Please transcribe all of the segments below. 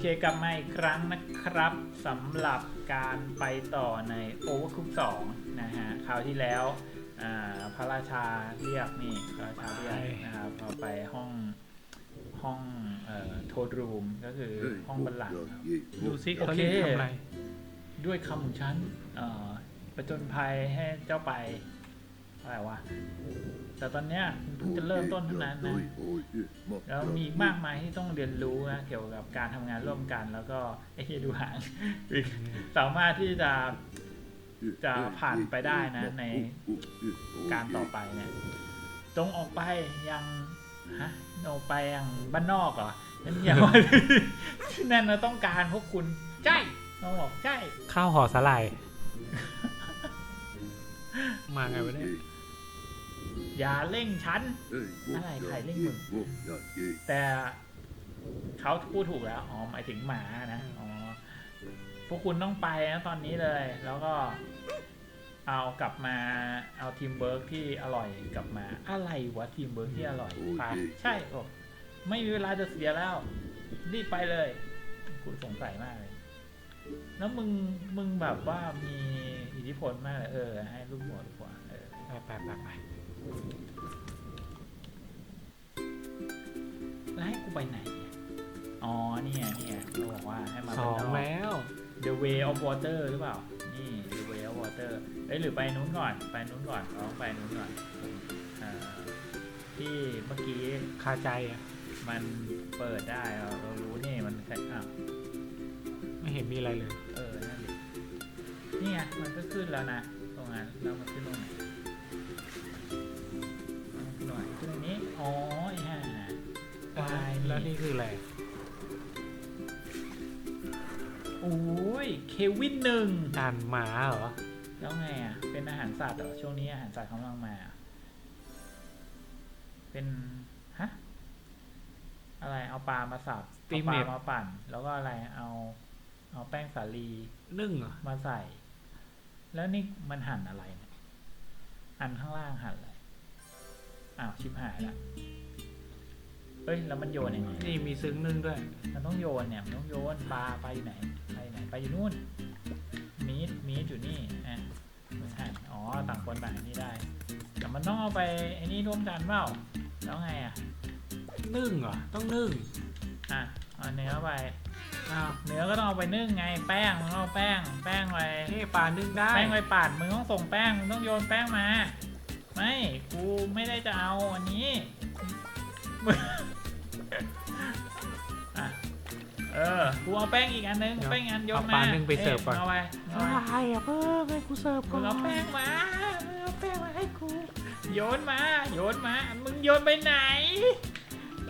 เคกลับมาอีกครั้งนะครับสำหรับการไปต่อใน Overcooked 2นะฮะคราวที่แล้วอ่าพระราชาเรียกนี่พระราชาเรียกนะครับเราไปห้องห้องเอ่อโทดรูมก็คือห้องบัลลังก์ครับดูซิโอเขาเคเรียกทำอะไรด้วยคำของฉันเอ่อประจนภัยให้เจ้าไปอะไรวะ แต่ตอนเนี้ยเพิ่งจะเริ่มต้นเท่านั้นนะแล้วมีอีกมากมายที่ต้องเรียนรู้นะเกี่ยวกับการทำงานร่วมกัน แล้วก็ไอ้เหี้ยดูหางสามารถที่จะจะผ่านไปได้นะในการต่อไปเนี่ยจงออกไปยังฮะออกไปยังบ้านนอกเหรอนั่นอย่าว่านั่นเราต้องการพวกคุณใช่เราบอกใช่ข้าวห่อสลายมาไงวะเนี่ย อย่าเร่งฉัน อะไรใครเร่งมึง แต่เขาพูดถูกแล้ว อ๋อ หมายถึงหมานะ อ๋อ พวกคุณต้องไปนะตอนนี้เลย แล้วก็เอากลับมาเอาทีมเบิร์กที่อร่อยกลับมา อะไรวะทีมเบิร์กที่อร่อยไปใช่บอกไม่มีเวลาจะเสียแล้ว รีบไปเลยคุณสงสัยมากเลย แล้วมึงมึงแบบว่ามีอิทธิพลมากเลยเออ ให้ลูกหัวดีกว่าเออไปไปไปไป แล้วให้กูไปไหนเนี่ยอ๋อเนี่ยเนี่ยเขาบอกว่าให้มาสองบ้านนกแล้ว The Way of Water หรือเปล่า นี่ The Way of Water เอ้ยหรือไปนู้นก่อน ไปนู้นก่อนเราต้องไปนู้นก่อนอ่าที่เมื่อกี้คาใจอะ มันเปิดได้เราเรารู้นี่มันแค่อ้าวไม่เห็นมีอะไรเลย เออนั่นดินี่ไงมันก็ขึ้นแล้วนะ ตรงนั้นแล้วมันขึ้นตรงไหนเอา ขึ้นหน่อยขึ้นตรงนี้ อ๋อไอ้ห่าควายแล้วนี่คืออะไรโอ้ยเควินหนึ่งจานหมาเหรอ แล้วไงอะ เป็นอาหารสัตว์เหรอ ช่วงนี้อาหารสัตว์เขากำลังมาอะเป็น ฮะ อะไรเอาปลามาสับตีเอาปเม็ลาด มาปั่น แล้วก็อะไรเอา เอาแป้งสาลีนึ่งเหรอ มาใส่ แล้วนี่มันหั่นอะไรเนี่ยหั่นข้างล่างหั่นอะไร อ้าวชิบหายละเฮ้ยแล้วมันโยนยังไงนี่มีซึ้งนึ่งด้วยมันต้องโยนเนี่ยมันต้องโยนปลาไปอยู่ไหนไปไหนไปอยู่นู่นมีดมีดอยู่นี่อะมันหั่นอ๋อต่างคนต่างอันนี่ได้ แต่มันต้องเอาไปไอ้นี่ร่วมกันเปล่าแล้วไงอะนึ่งเหรอต้องนึ่งอะเอาเนื้อไปอ้าวเนื้อก็ต้องเอาไปนึ่งไง แป้งมึงต้องเอาแป้ง แป้งไปเฮ้ปลานึ่งได้แป้งไปปั่นมึงต้องส่งแป้งมึงต้องโยนแป้งมา ไม่กูไม่ได้จะเอาอันนี้มึงอะเออกูเอาแป้งอีกอันนึงเดี๋ยวแป้งอีกอันโยนเอามาปลานึ่งไปเสิร์ฟก่อนเอาไปเอาอะไปไรอะเพิ่มให้กูเสิร์ฟก่มึอนงเอาแป้งมามึงเอาแป้งมาให้กูโยนมาโยนมามึงโยนไปไหน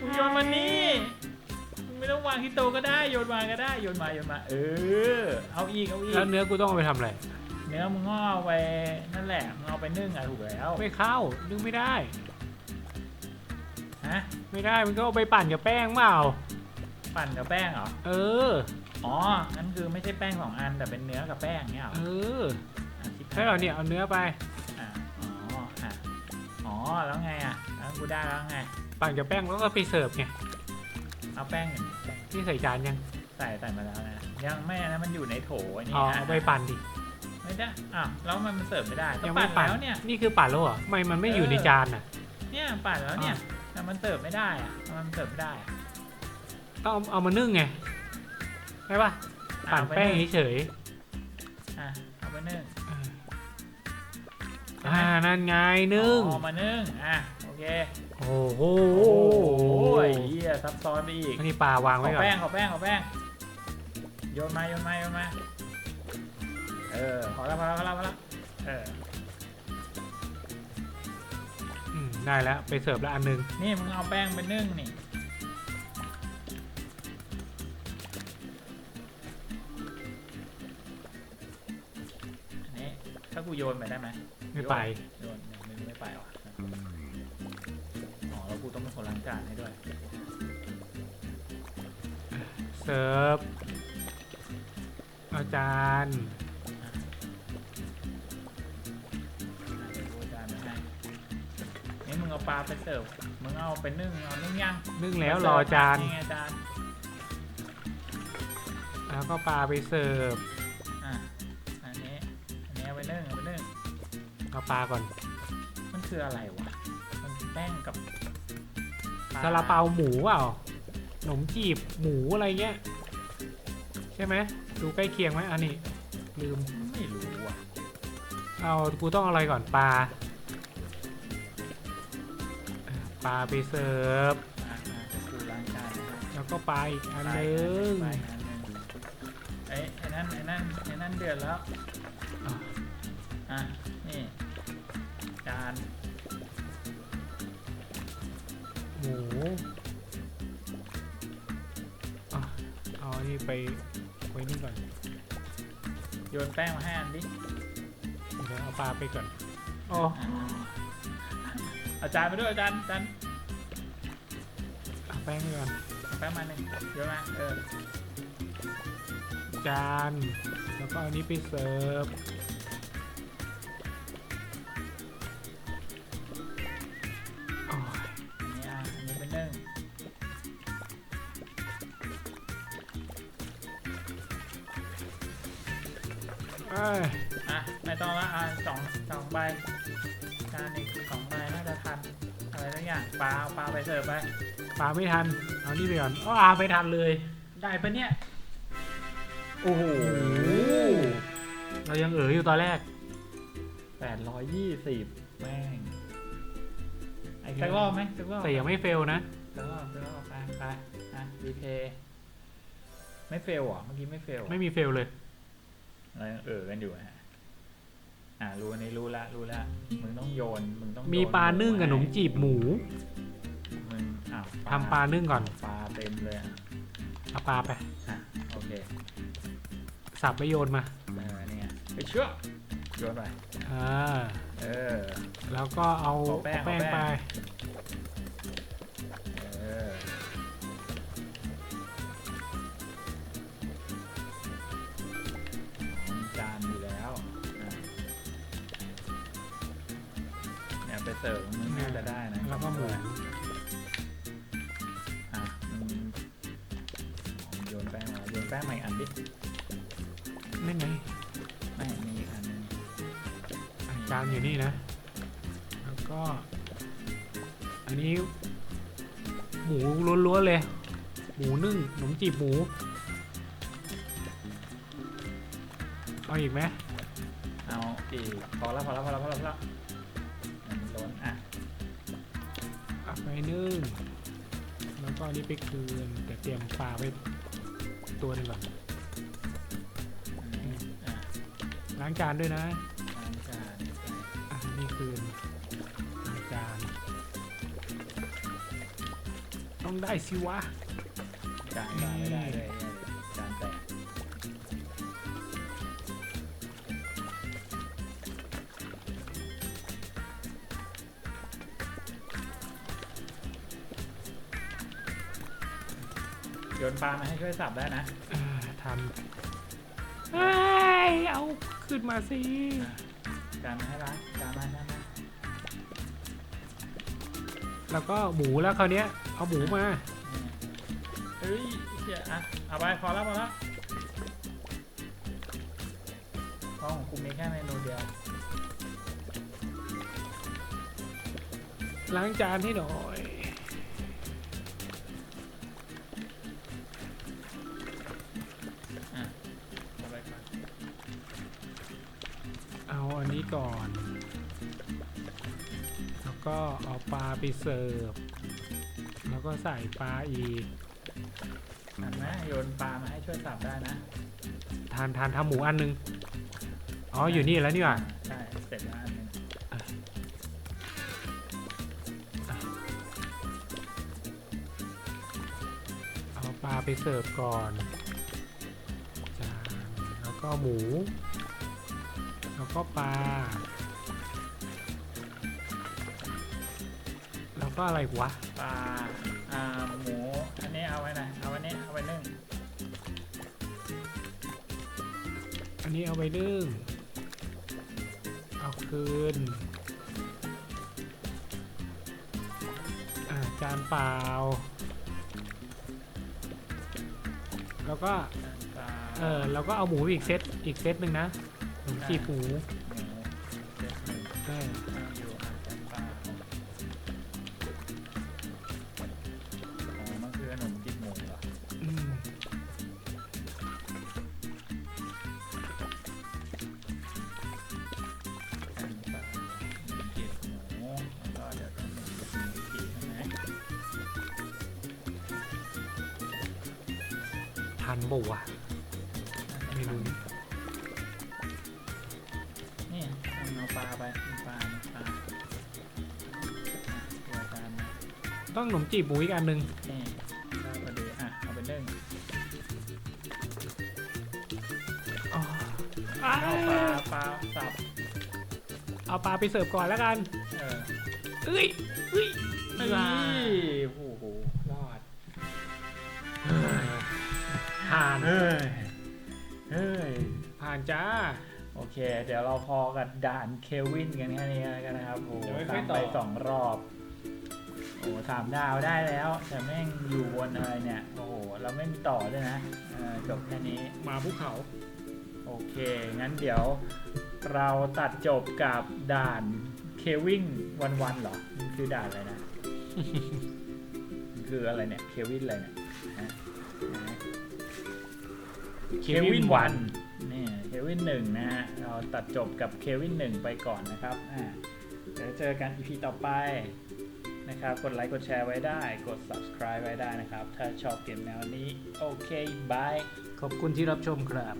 มึงโยนมานี่มึงไม่ต้องวางที่โต๊ะก็ได้โยนมาก็ได้โยนมาโยนมา เออ เอาอีกเอาอีกแล้วเนื้อกูต้องเอาไปทำอะไรเนื้อมึงก็เอาไปนั่นแหละมึงเอาไปนึ่งอะถูกแล้วไม่เข้านึ่งไม่ได้ฮะไม่ได้มันก็เอาไปปั่นกับแป้งเปล่าปั่นกับแป้งเหรอเออ อ๋อนั่นคือไม่ใช่แป้งสองอันแต่เป็นเนื้อกับแป้งเนี่ยเหรอเอออะชิบหายใช่เหรอเนี่ยเอาเนื้อไปอะอ๋ออะอ๋อแล้วไงอะแล้วกูได้แล้วไงปั่นกับแป้งแล้วก็ไปเสิร์ฟไงเอาแป้งหนึ่งแป้งที่ใส่จานยังใส่ใส่มาแล้วนะยังไม่นะมันอยู่ในโถไอ้นี่อ๋อนะเอาไปปั่นดิ ไม่ได้อะแล้วมันมันเสิร์ฟไม่ได้ก็ยังปั่ไม่นปั่นแล้วเนี่ย นี่คือปั่นแล้วเหรอทำไมมันไม่อยู่ในจานอะ เนี่ยปั่นแล้วเนี่ย แต่มันเสิร์ฟไม่ได้อะทำไมมันเสิร์ฟไม่ได้อะต้องเอาเอามานึ่งไงใช่ปะปั่นเอาไปแป้งนึ่งเฉยอะเอาไปนึ่งๆอ่านั่นไงนึ่งอ๋อมานึ่งอะโอเคโอ้โหโอ้ยเฮียซับซ้อนไปอีก อันนี้ปลาวางขไว้อก่อนแป้งขอแป้งขอแป้งโยนมาโยนมาโยนมา เออพอแล้วพอแล้วพอแล้วพอแล้วเออ อืมได้แล้วไปเสิร์ฟแล้วอันหนึง นี่มึงเอาแป้งไปนึ่งนี่ อันนี้ถ้ากูโยนไปได้ไหมไม่ไป โยนไม่ไม่ไปว่ะอ๋อแล้วกูต้องเป็นคนล้างจานให้ด้วย เสิร์ฟเอาจานอ่ เอาปลาไปเสิร์ฟมึงเอาไปนึ่งเอานึ่งยังนึ่งแล้วรอจานนี่ไงจานแล้วก็ปลาไปเสิร์ฟอะอันนี้อันนี้เอาไปนึ่งเอาไปนึ่งเอาปลาก่อน มันคืออะไรวะมันคือแป้งกับปซาลาเปาหมูเปล่าขนมจีบหมูอะไรเงี้ยใช่ไหมดูใกล้เคียงไหมอันนี้ลืมไม่รู้อะเอากูต้องเอาอะไรก่อนปลา ปลาไปเสิร์ฟอะอะจะคือล้างจานนะครับแล้วก็ปลาอีกอันไปนึงไปอันหนึงไอ้ไอ้นั่นไอ้นั่นไอ้นั่นเดือดแล้วอะอะนี่จานหมูอะเอาอันนี้ไปไว้นี่ก่อนโยนแป้งมาให้อันดิเดี๋ยวเอาปลาไปก่อนโอ้อะเอาจารย์ไปด้วยอาจารย์อาจารย์เอาแป้งไปก่อนเอาแป้งมาหนึ่งโยนมาเออจานแล้วก็อันนี้ไปเสิร์ฟโอ้ยอันนี้อะอันนี้เป็นนึ่งเอ้ยอะไม่ต้องละอะสองสองใบ จานอีกสองใบน่าจะทันอะไรทุกอย่างปลาเอาปลาไปเสิร์ฟไปปลาไม่ทัน เอานี่ไปก่อนอ้ออาไม่ทันเลย ได้ปะเนี่ย โอ้โห เรายังเอ๋ออยู่ตอนแรกแปดร้อยยี่สิบแม่งไอ้สักรอบไหมสักรอบแต่ยังไม่เฟลนะสักรอบสักรอบไปไปอะรีเพย์ไม่เฟลเหรอะเมื่อกี้ไม่เฟลไม่มีเฟลเลยเรายังเออกันอยู่ฮะ อะรู้อันนี้รู้ละรู้ละมึงต้องโยนมึงต้องโยมีปลานึ่งกับขนมจีบหมูมึงอ้าวทำปลานึ่งก่อนปลาเต็มเลยอะเอาปลาไป อะโอเคสับไปโยนมาเออเนี่ยไปเชื่อโยนไปอ่าเออ แล้วก็เอาเอาแป้งเอาแป้งเอาแป้ไปงเออ ไปเสิร์ฟมึงน่าจะได้นะแล้วก็หมูอะมึงโยนแป้งมาโยนแป้งมาอีกอันดินี่ไงไม่มีอีกอันหนึงอะจานอยู่นี่นะ แล้วก็ อันนี้ หมูล้วนๆเลย หมูนึ่งขนมจีบหมู เอาอีกไหมเอาอีกพอแล้วพอแล้วพอแล้วพอแล้วพอแล้ว เอาไปนึ่งแล้วก็อันนี้ไปคืนแต่เตรียมปลาไว้ตัวหนึงก่อนอันนี้อะล้างจานด้วยนะล้างจานอะนี่คืนล้างจาน ต้องได้สิวะ จานวางไม่ได้เลย โยนปลามาให้ช่วยสับได้นะอ่าทันเอ้ยเอาขึ้นมาสิจานมาให้ร้านจานมาจานมาแล้วก็หมูแล้วคราวเนี้ยเอาหมูมาเฮ้ยเชี่ยอะเอาไปพอแล้วพอแล้วเพราะของกูมีแค่เมนูเดียวล้างจานให้หน่อย ไปเสิร์ฟ แล้วก็ใส่ปลาอีกหันไหมโยนปลามาให้ช่วยสับได้นะทานทานทำหมูอันนึง อ๋อ อยู่นี่แล้วนี่หว่า ใช่เสร็จแล้วอันหนึงเอาปลาไปเสิร์ฟก่อนจานแล้วก็หมู แล้วก็ปลา แล้วก็อะไรวะปลาอ่าหมูอันนี้เอาไว้ไหนเอาไว้นี้เอาไว้นึ่งอันนี้เอาไปนึ่งเอาคืนอ่าจานเปล่า แล้วก็ ปลาเออเราก็เอาหมูไปอีกเซตอีกเซตหนึ่งนะขนมจีบหมู ทันบุอะไม่รู้นี่เอาปลาไปเอาปลาเอาปลาตัวจานนะต้องขนมจีบหมูอีกอันหนึ่งนี่ได้พอดีอะเอาไปนึ่งอ๋อเอาปลาปลาสับเอาปลาไปเสิร์ฟก่อนแล้วกัน เออเอ้ยเอ้ยเอ้ยว้าโอ้โห ผ่านเฮ้ยเฮ้ยผ่านจ้า โอเค เดี๋ยวเราพอกับด่านเควินกันแค่นี้แล้วกันนะครับโอ้โหเดี๋ยวไม่ค่อยตามไปต่อสองรอบ โอ้โหสามดาวได้แล้ว แต่แม่งอยู่บนอะไรเนี่ย โอ้โห เราไม่มีต่อด้วยนะเออจบแค่นี้มาภูเขา โอเค งั้นเดี๋ยวเราตัดจบกับด่านเควินวันวันๆเหรอมันคือด่านอะไรนะ มันคืออะไรเนี่ย เควินอะไรเนี่ยฮะฮะ เควินวันนี่เควินหนึ่งนะฮะเราตัดจบกับเควินหนึ่งไปก่อนนะครับอ่าเดี๋ยวเจอกัน EP ต่อไปนะครับ กดไลค์ กดแชร์ไว้ได้ กด subscribe ไว้ได้นะครับ ถ้าชอบเกมแนวนี้ โอเค บาย ขอบคุณที่รับชมครับ